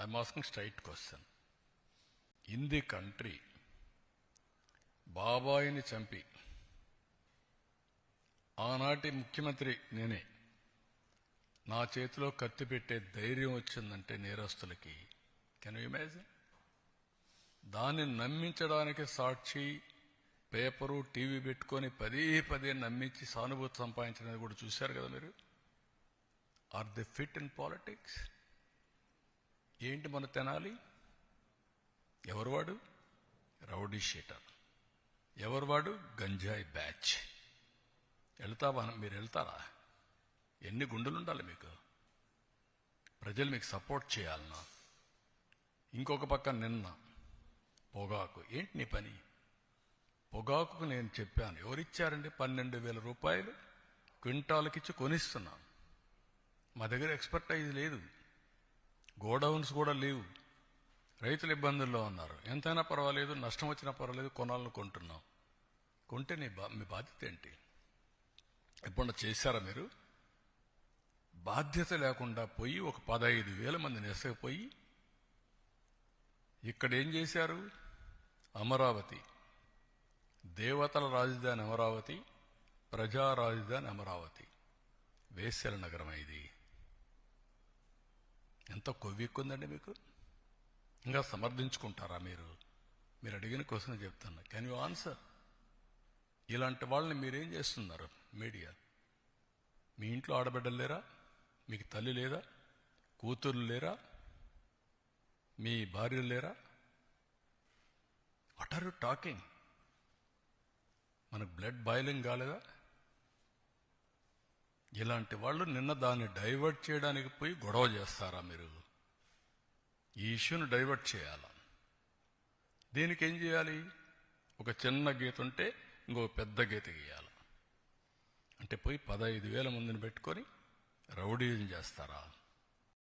I'm asking straight question in the country బాబాయిని చంపి ఆనాటి ముఖ్యమంత్రి నేనే నా చేతిలో కత్తి పెట్టే ధైర్యం వచ్చిందంటే నేరస్తులకి కెన్ యూ ఇమాజిన్ దాన్ని నమ్మించడానికి సాక్షి పేపరు టీవీ పెట్టుకొని పదే పదే నమ్మించి సానుభూతి సంపాదించినది కూడా చూశారు కదా మీరు? Are the fit in politics ఏంటి మన తెనాలి? ఎవరువాడు రౌడీ షీటర్. ఎవరువాడు గంజాయి బ్యాచ్. వెళ్తావా మీరు వెళ్తారా? ఎన్ని గుండెలు ఉండాలి మీకు? ప్రజలు మీకు సపోర్ట్ చేయాలన్నా ఇంకొక పక్క నిన్న పొగాకు. ఏంటి నీ పని? పొగాకుకు నేను చెప్పాను. ఎవరిచ్చారండి? పన్నెండు వేల రూపాయలు క్వింటాలకిచ్చి కొనిస్తున్నాను. మా దగ్గర ఎక్స్పర్టైజ్ లేదు. గోడౌన్స్ కూడా లేవు. రైతులు ఇబ్బందుల్లో ఉన్నారు. ఎంతైనా పర్వాలేదు నష్టం వచ్చినా పర్వాలేదు కొనాలను కొంటున్నాం. కొంటే నీ బా మీ బాధ్యత ఏంటి? ఎప్పుడన్నా చేశారా మీరు? బాధ్యత లేకుండా పోయి ఒక పదహైదు వేల మందిని ఎసకపోయి ఇక్కడ ఏం చేశారు? అమరావతి. దేవతల రాజధాని అమరావతి ప్రజా రాజధాని అమరావతి. వేశ్యల నగరం ఇది. ఎంత కొవ్వెక్కుందండి మీకు? ఇంకా సమర్థించుకుంటారా మీరు? మీరు అడిగిన క్వశ్చన్ చెప్తున్నా. కెన్ యూ ఆన్సర్ ఇలాంటి వాళ్ళని మీరేం చేస్తున్నారు మీడియా? మీ ఇంట్లో ఆడబిడ్డలు లేరా? మీకు తల్లి లేదా? కూతురు లేరా? మీ భార్యలు లేరా? వాట్ ఆర్ యు టాకింగ్ మనకు బ్లడ్ బాయిలింగ్ కాలేదా? ఇలాంటి వాళ్ళు నిన్న దాన్ని డైవర్ట్ చేయడానికి పోయి గొడవ చేస్తారా మీరు? ఈ ఇష్యూని డైవర్ట్ చేయాలా? దీనికి ఏం చేయాలి? ఒక చిన్న గీత ఉంటే ఇంకో పెద్ద గీత గీయాలి. అంటే పోయి పదహైదు వేల మందిని పెట్టుకొని రౌడీజం చేస్తారా?